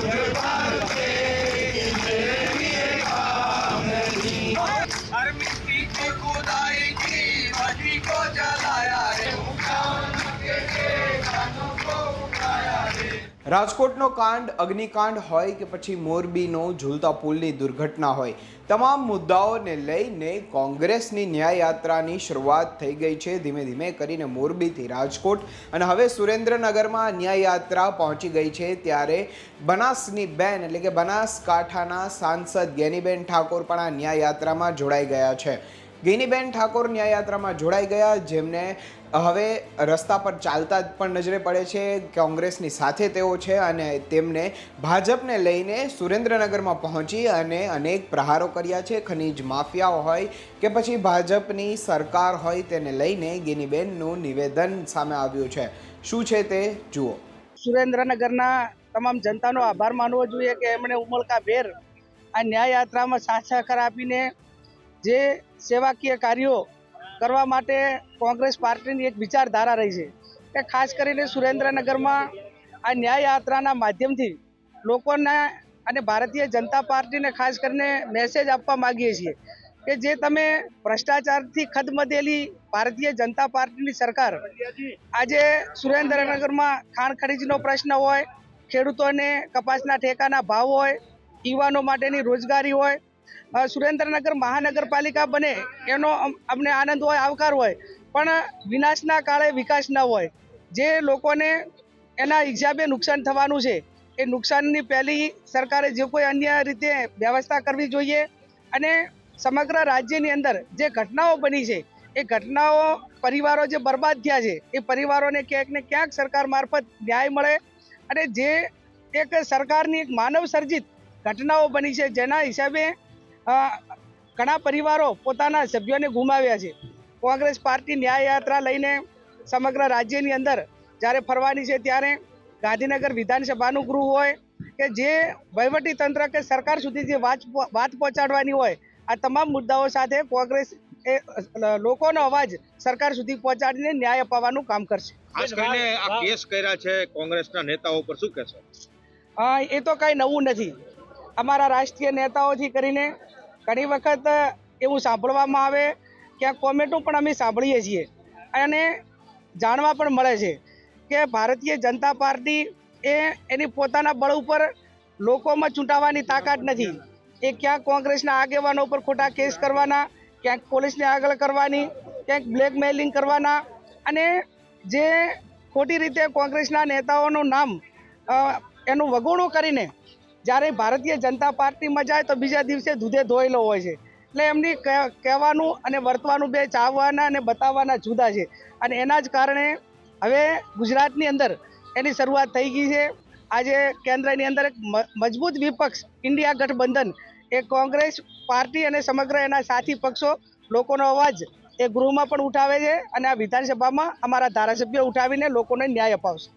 Bye. રાજકોટનો કાંડ, અગ્નિકાંડ હોય કે પછી મોરબીનો ઝૂલતા પુલની દુર્ઘટના હોય, તમામ મુદ્દાઓને લઈને કોંગ્રેસની ન્યાયયાત્રાની શરૂઆત થઈ ગઈ છે. ધીમે ધીમે કરીને મોરબીથી રાજકોટ અને હવે સુરેન્દ્રનગરમાં ન્યાય યાત્રા પહોંચી ગઈ છે. ત્યારે બનાસની બેન એટલે કે બનાસકાંઠાના સાંસદ ગેનીબેન ઠાકોર પણ આ ન્યાય યાત્રામાં જોડાઈ ગયા છે. ગેનીબેન ઠાકોર ન્યાયાત્રામાં જોડાઈ ગયા, જેમને હવે રસ્તા પર ચાલતા પણ નજરે પડે છે. કોંગ્રેસની સાથે તેઓ છે અને તેમને ભાજપને લઈને સુરેન્દ્રનગરમાં પહોંચી અને અનેક પ્રહારો કર્યા છે. ખનીજ માફિયાઓ હોય કે પછી ભાજપની સરકાર હોય તેને લઈને ગિનીબેનનું નિવેદન સામે આવ્યું છે. શું છે તે જુઓ. સુરેન્દ્રનગરના તમામ જનતાનો આભાર માનવો જોઈએ કે એમણે ઉમળકાભેર આ ન્યાય યાત્રામાં આપીને જે સેવાકીય કાર્યો કરવા માટે કોંગ્રેસ પાર્ટીની એક વિચારધારા રહી છે કે ખાસ કરીને સુરેન્દ્રનગરમાં આ ન્યાય યાત્રાના માધ્યમથી લોકોના અને ભારતીય જનતા પાર્ટીને ખાસ કરીને મેસેજ આપવા માગીએ છીએ કે જે તમે ભ્રષ્ટાચારથી ખદમદેલી ભારતીય જનતા પાર્ટીની સરકાર આજે સુરેન્દ્રનગરમાં ખાણ ખનીજનો પ્રશ્ન હોય, ખેડૂતોને કપાસના ઠેકાના ભાવ હોય, યુવાનો માટેની રોજગારી હોય સુરેન્દ્રનગર મહાનગરપાલિકા બને, એનો અમને આનંદ હોય, આવકાર હોય, પણ વિનાશના કાળે વિકાસ ન હોય. જે લોકોને એના હિસાબે નુકસાન થવાનું છે, એ નુકસાનની પહેલી સરકારે જે કોઈ અન્ય રીતે વ્યવસ્થા કરવી જોઈએ અને સમગ્ર રાજ્યની અંદર જે ઘટનાઓ બની છે, એ ઘટનાઓ પરિવારો જે બરબાદ થયા છે, એ પરિવારોને ક્યાંક ને ક્યાંક સરકાર મારફત ન્યાય મળે અને જે એક સરકારની એક માનવ સર્જિત ઘટનાઓ બની છે, જેના હિસાબે ઘણા પરિવારો પોતાના સભ્યોને ગુમાવ્યા છે. કોંગ્રેસ પાર્ટી ન્યાય યાત્રા લઈને સમગ્ર રાજ્યની અંદર જ્યારે ફરવાની છે ત્યારે ગાંધીનગર વિધાનસભાનું ગૃહ હોય કે જે વહીવટી તંત્ર કે સરકાર સુધી જે વાત વાત પહોંચાડવાની હોય આ તમામ મુદ્દાઓ સાથે કોંગ્રેસ એ લોકોનો અવાજ સરકાર સુધી પહોંચાડીને ન્યાય અપાવવાનું કામ કરશે. ખાસ કરીને આ કેસ કર્યા છે કોંગ્રેસના નેતાઓ પર શું કહેશો? એ તો કાંઈ નવું નથી. અમારા રાષ્ટ્રીય નેતાઓથી કરીને ઘણી વખત એવું સાંભળવામાં આવે ક્યાંક કોમેન્ટો પણ અમે સાંભળીએ છીએ. અને જાણવા પણ મળે છે કે ભારતીય જનતા પાર્ટી એ એની પોતાના બળ ઉપર લોકોમાં ચૂંટાવાની તાકાત નથી. એ ક્યાંક કોંગ્રેસના આગેવાનો ઉપર ખોટા કેસ કરવાના, ક્યાંક પોલીસને આગળ કરવાની, ક્યાંક બ્લેકમેલિંગ કરવાના અને જે ખોટી રીતે કોંગ્રેસના નેતાઓનું નામ એનું વગોણું કરીને જ્યારે ભારતીય જનતા પાર્ટીમાં જાય તો બીજા દિવસે દૂધે ધોયેલો હોય છે. એટલે એમની કહેવાનું અને વર્તવાનું બે ચાવવાના અને બતાવવાના જુદા છે. અને એના જ કારણે હવે ગુજરાતની અંદર એની શરૂઆત થઈ ગઈ છે. આજે કેન્દ્રની અંદર એક મજબૂત વિપક્ષ ઇન્ડિયા ગઠબંધન, એ કોંગ્રેસ પાર્ટી અને સમગ્ર એના સાથી પક્ષો લોકોનો અવાજ એ ગૃહમાં પણ ઉઠાવે છે અને આ વિધાનસભામાં અમારા ધારાસભ્યો ઉઠાવીને લોકોને ન્યાય અપાવશે.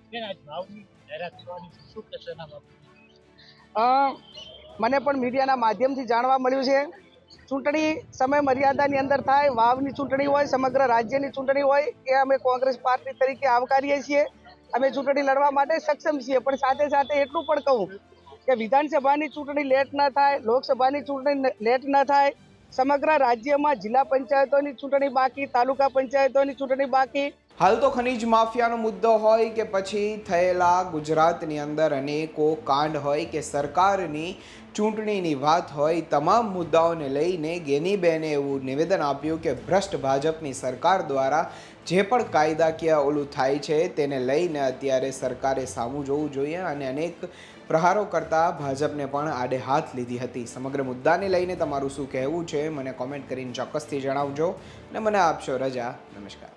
મને પણ મીડિયાના માધ્યમથી જાણવા મળ્યું છે. ચૂંટણી સમય મર્યાદાની અંદર થાય, વાવની ચૂંટણી હોય, સમગ્ર રાજ્યની ચૂંટણી હોય, એ અમે કોંગ્રેસ પાર્ટી તરીકે આવકારીએ છીએ. અમે ચૂંટણી લડવા માટે સક્ષમ છીએ, પણ સાથે સાથે એટલું પણ કહું કે વિધાનસભાની ચૂંટણી લેટ ન થાય, લોકસભાની ચૂંટણી લેટ ન થાય, સમગ્ર રાજ્યમાં જિલ્લા પંચાયતોની ચૂંટણી બાકી, તાલુકા પંચાયતોની ચૂંટણી બાકી હાલ તો ખનીજ માફિયાનો મુદ્દો હોય કે પછી થયેલા ગુજરાતની અંદર અનેકો કાંડ હોય કે સરકારની ચૂંટણીની વાત હોય, તમામ મુદ્દાઓને લઈને ગેનીબેને એવું નિવેદન આપ્યું કે ભ્રષ્ટ ભાજપની સરકાર દ્વારા જે પણ કાયદાકીય ઓલું થાય છે તેને લઈને અત્યારે સરકારે સામું જોવું જોઈએ અને અનેક પ્રહારો કરતાં ભાજપને પણ આડે હાથ લીધી હતી. સમગ્ર મુદ્દાને લઈને તમારું શું કહેવું છે, મને કોમેન્ટ કરીને ચોક્કસથી જણાવજો અને મને આપશો રજા. નમસ્કાર.